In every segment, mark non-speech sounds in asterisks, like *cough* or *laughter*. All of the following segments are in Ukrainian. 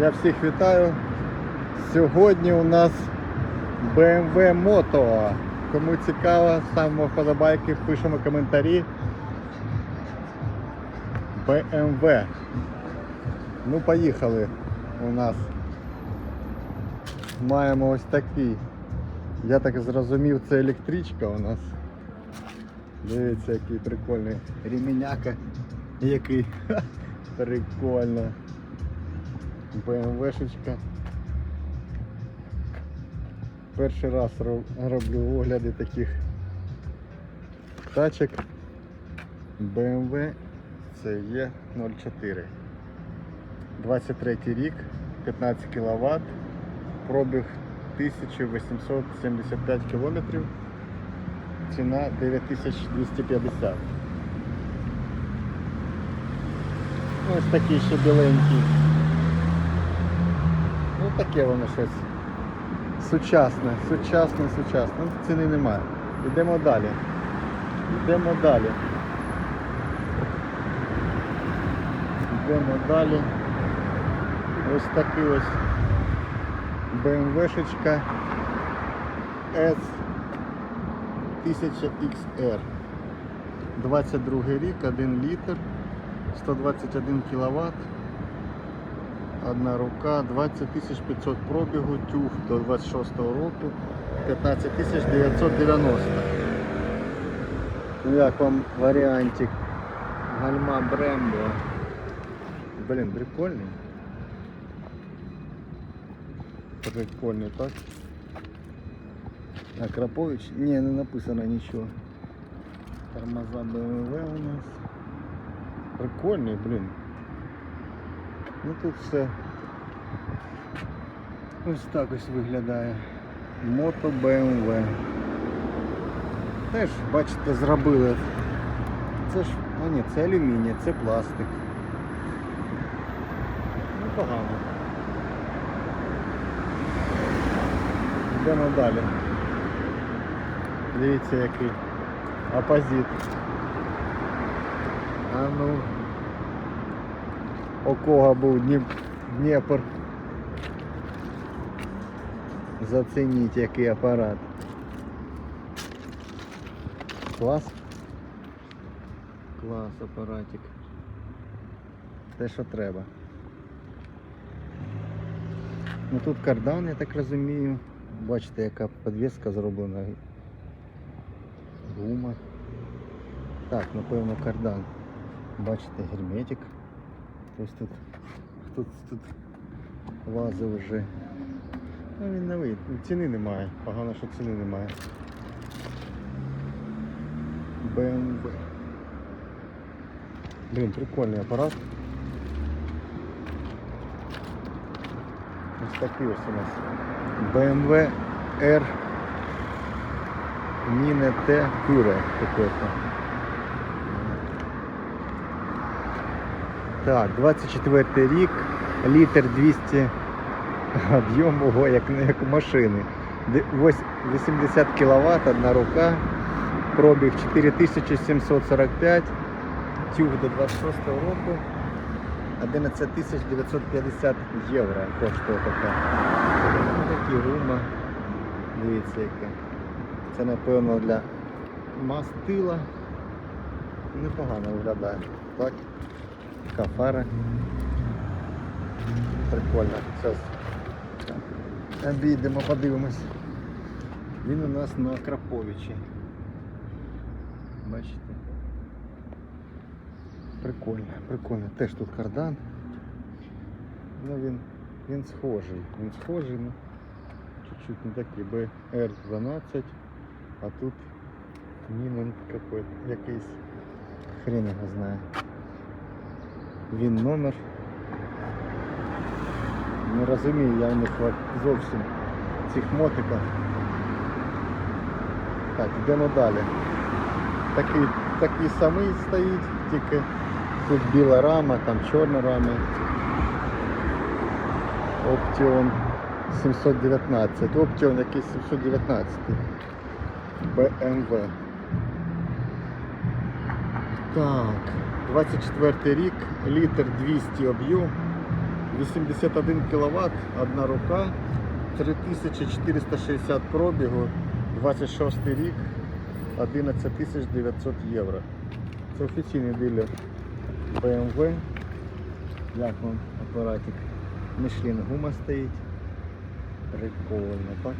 Я всіх вітаю. Сьогодні у нас BMW Moto. Кому цікаво, ставимо вподобайки, пишемо коментарі. BMW. Ну, поїхали у нас. Маємо ось такий. Я так зрозумів, це електричка у нас. Дивіться, який прикольний реміняка. Який *laughs* прикольно. БМВшечка. Перший раз роблю огляди таких тачок. BMW CE 04. 23 рік, 15 кВт, пробіг 1875 кілометрів, ціна 9250. Ось такий ще біленький. Таке воно щось. Сучасне, сучасне, сучасне. Ну, ціни немає. Йдемо далі. Йдемо далі. Йдемо далі. Ось такий ось BMW-шечка S 1000XR. 22 рік, 1 літр, 121 кВт. Одна рука, 20 500 пробігу, тюг до 26 року, 15 990. Ну як вам варіантик? Гальма Брембо. Блін, прикольний. Прикольний, так? А Крапович? Ні, не написано нічого. Тормоза BMW у нас. Прикольний, блін. Ну тут все ось так ось виглядає. Мото BMW. Теж, бачите, зробили. Це ж, а ні, це алюміній, це пластик. Ну погано. Йдемо далі. Дивіться який. Опозит. А ну. У кого був Дніпр. Зацініть який апарат. Клас. Клас апаратик. Те, що треба. Ну тут кардан, я так розумію. Бачите, яка підвіска зроблена. Гума. Так, напевно кардан. Бачите, герметик. Ось тут хтось тут лазив вже. Ну він новий, ну, ціни немає. Погано, що ціни немає. BMW. Блін, прикольний апарат. Ось такий ось у нас. BMW R Mine T Pure какой-то. Так, 24 рік, літр 200 об'єм, ого, як, як машини. 80 кВт, одна рука, пробіг 4745, тюг до 26 року, 11 950 євро коштує така. Такі гума. Дивіться яка. Це напевно для мастила. Непогано виглядає. Так. Така фара. Прикольно. Зараз обійдемо, подивимось. Він у нас на Краповичі. Бачите? Прикольно, прикольно. Теж тут кардан. Ну він, він схожий. Він схожий, ну чуть-чуть не такий. BR12, а тут какой якийсь. Хрен його знає. Він номер. Не розумію я у них зовсім цих мотиках. Так, йдемо далі. Такий, такий самий стоїть, тільки тут біла рама, там чорна рама. Option 719. Option якийсь 719. BMW. Так, 24 рік, літр 200 об'єм, 81 кВт, одна рука, 3460 пробігу, 26 рік, 11 900 євро. Це офіційний дилер BMW. Як вам апаратик? Мишлін гума стоїть. Прикольно, так?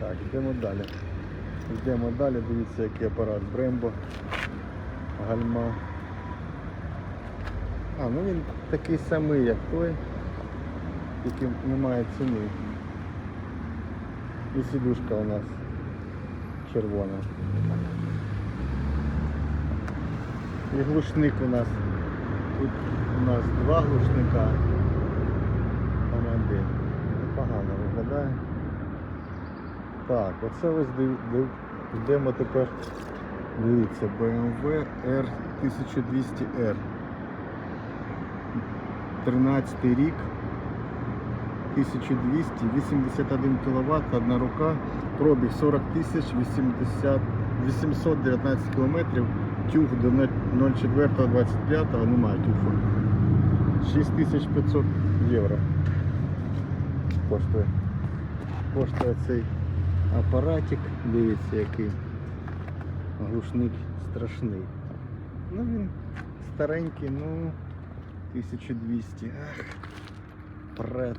Так, йдемо далі. Йдемо далі, дивіться, який апарат Brembo. Гальма. А, ну він такий самий, як той, тільки немає ціни. І сідушка у нас червона. І глушник у нас. Тут у нас два глушника. Там один. Непогано виглядає. Так, оце ось йдемо тепер. Дивіться, BMW R1200R. 13 рік. 1200, 81 кВт, одна рука, пробіг 40 тисяч, 80, 819 кілометрів, тюг до 04.25, немає тюфу. 6500 євро коштує. Коштує цей апаратик, дивіться який глушник страшний. Ну він старенький, ну 1200. Ах, прет.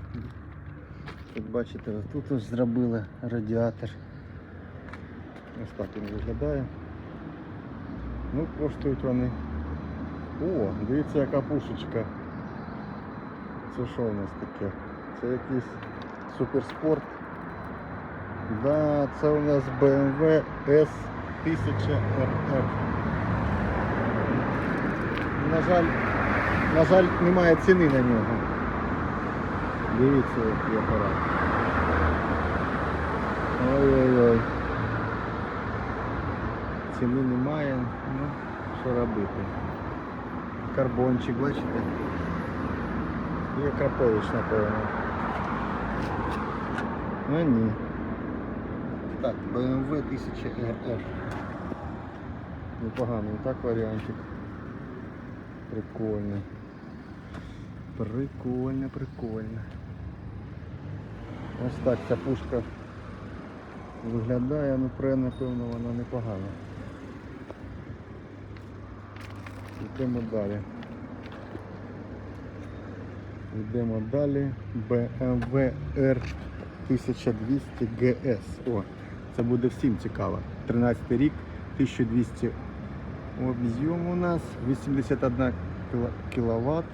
Тут бачите, тут ось зробили радіатор. Ось так він виглядає. Ну, коштують вони. О, дивіться яка пушечка. Це що у нас таке? Це якийсь суперспорт. Да, це у нас BMW S1000RR. На жаль, на жаль, немає ціни на нього. Дивіться, який апарат. Ой-ой-ой. Ціни немає, ну, що робити. Карбончик, бачите? Є Крапович, напевно. Ну ні. Так, BMW 1000RR. Непоганий так варіантик. Прикольно. Прикольно, прикольно. Ось так ця пушка виглядає, ну пре, напевно, вона непогана. Йдемо далі. Йдемо далі. BMW R1200 GS. О, це буде всім цікаво. 13 рік, 1200 об'єм у нас, 81 кВт.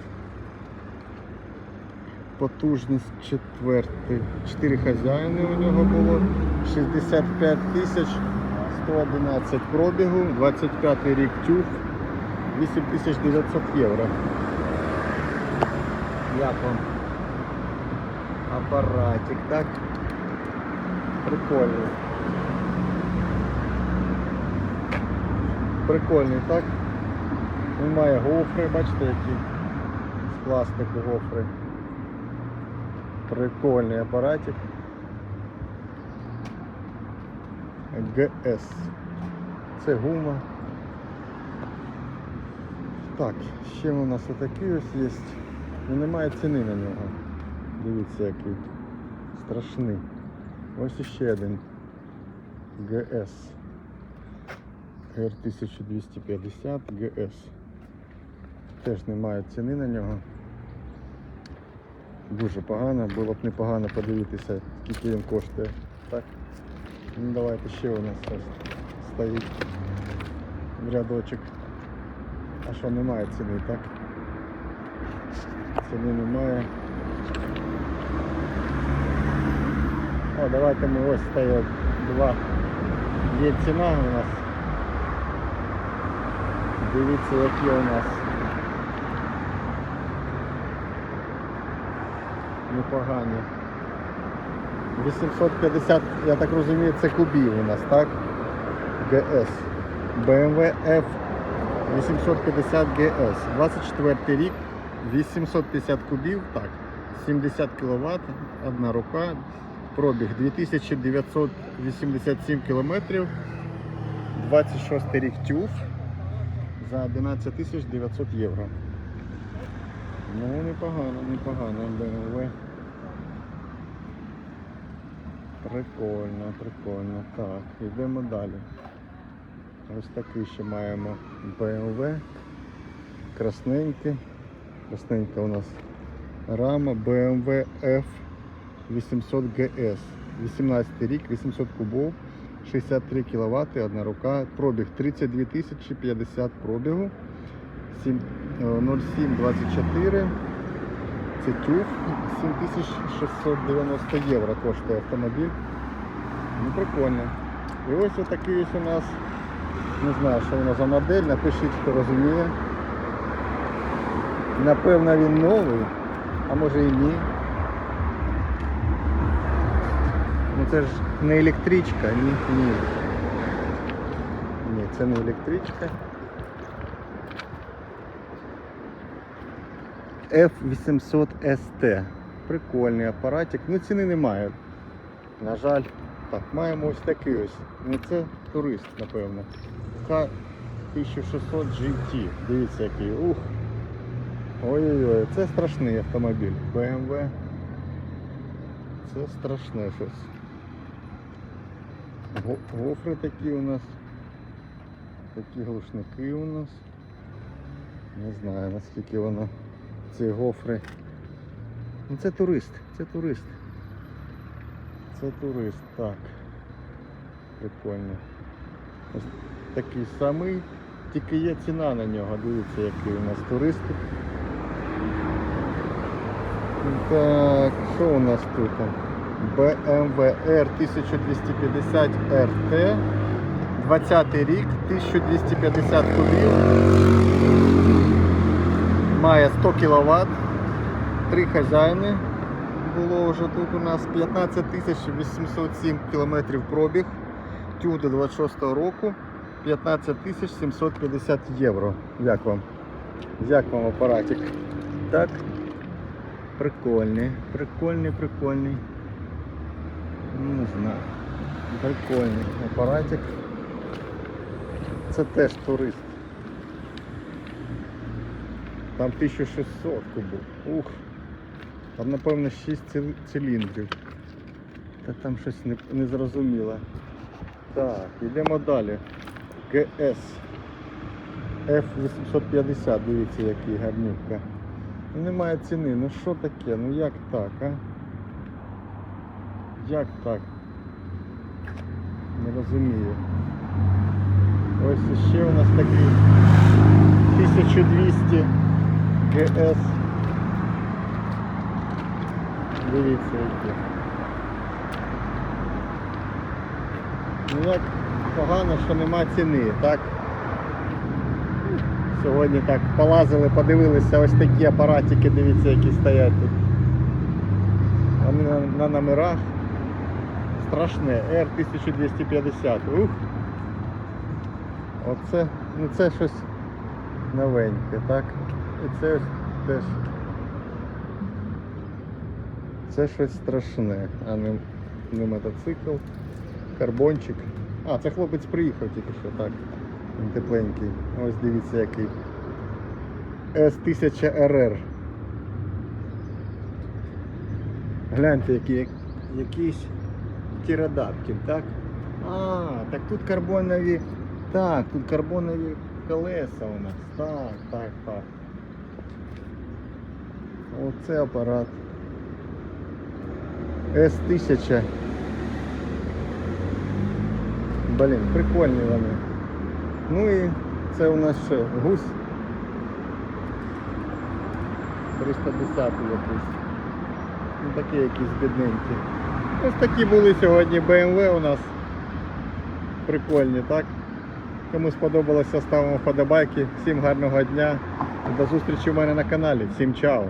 Потужність четвертий. Чотири хазяїни у нього було. 65 тисяч 111 пробігу, 25 рік тюф, 8900 євро. Як вам апаратик, так? Прикольний. Прикольний, так? Він має гофри, бачите, які з пластику гофри. Прикольний апаратик. ГС. Це гума. Так, ще у нас отакий ось є. Ну немає ціни на нього. Дивіться який. Страшний. Ось іще один. ГС. R1250 GS. Теж немає ціни на нього. Дуже погано, було б непогано подивитися, скільки він коштує. Так. Ну давайте ще у нас стоїть в рядочок. А що немає ціни, так? Ціни немає. О, давайте ми ось стоять два. Є ціна у нас. Дивіться, які у нас. Непогані. 850, я так розумію, це кубів у нас, так? ГС. BMW F 850 GS. 24 рік, 850 кубів, так. 70 кВт, одна рука, пробіг 2987 кілометрів, 26 рік тюф, за 11 тисяч 900 євро. Ну, непогано, непогано, BMW. Прикольно, прикольно. Так, йдемо далі. Ось такий ще маємо BMW. Красненький. Красненька у нас рама BMW F800 GS. 18 рік, 800 кубов, 63 кВт, одна рука, пробіг 32 тисячі 50 пробігу, е, 0724. Це тюф 7690 євро коштує автомобіль. Ну прикольно. І ось отакий ось у нас, не знаю, що воно за модель, напишіть, хто розуміє. Напевно він новий, а може і ні. Ну це ж не електричка, ні, ні. Ні, це не електричка. F800 ST. Прикольний апаратик. Ну ціни немає. На жаль. Так, маємо ось такий ось. Ну це турист, напевно. К1600 GT. Дивіться який. Ух. Ой-ой-ой, це страшний автомобіль. BMW. Це страшне щось. Го- Гофри такі у нас. Такі глушники у нас. Не знаю наскільки воно ці гофри. Ну це турист, це турист. Це турист, так. Прикольно. Ось такий самий, тільки є ціна на нього. Дивіться, який у нас турист. Так, що у нас тут? BMW R 1250 RT. 20 рік, 1250 кубів. Має 100 кВт. Три хазяїни. Було вже тут у нас 15 807 км пробіг. Тюг до 26 року. 15 750 євро. Як вам? Як вам апаратик? Так. Прикольний, прикольний, прикольний. Ну, Не знаю. Прикольний апаратик. Це теж турист. Там 1600 кубів. Ух. Там напевно 6 циліндрів. Та там щось не, зрозуміло. Так, йдемо далі. ГС F850, дивіться, який гарнюка. Немає ціни, ну що таке? Ну як так, а? Як так? Не розумію. Ось ще у нас такий 1200 ГС. Дивіться які. Ну як погано, що нема ціни, так? Сьогодні так полазили, подивилися ось такі апаратики, дивіться, які стоять тут. Вони на, на номерах. Страшне, R1250. Ух. Оце, ну це щось новеньке, так? І це ось теж. Це щось страшне, а не, не мотоцикл, карбончик. А, це хлопець приїхав тільки що, так. Він тепленький. Ось дивіться який. S1000RR. Гляньте, який якийсь Кіродаткін, так? А, так тут карбонові. Так, тут карбонові колеса у нас. Так, так, так. Оце апарат. С1000. Блін, прикольні вони. Ну і це у нас що? Гусь. 310 якийсь. Ну такі якісь бідненькі. Ось такі були сьогодні BMW у нас. Прикольні, так? Кому сподобалося, ставимо вподобайки. Всім гарного дня. До зустрічі у мене на каналі. Всім чао!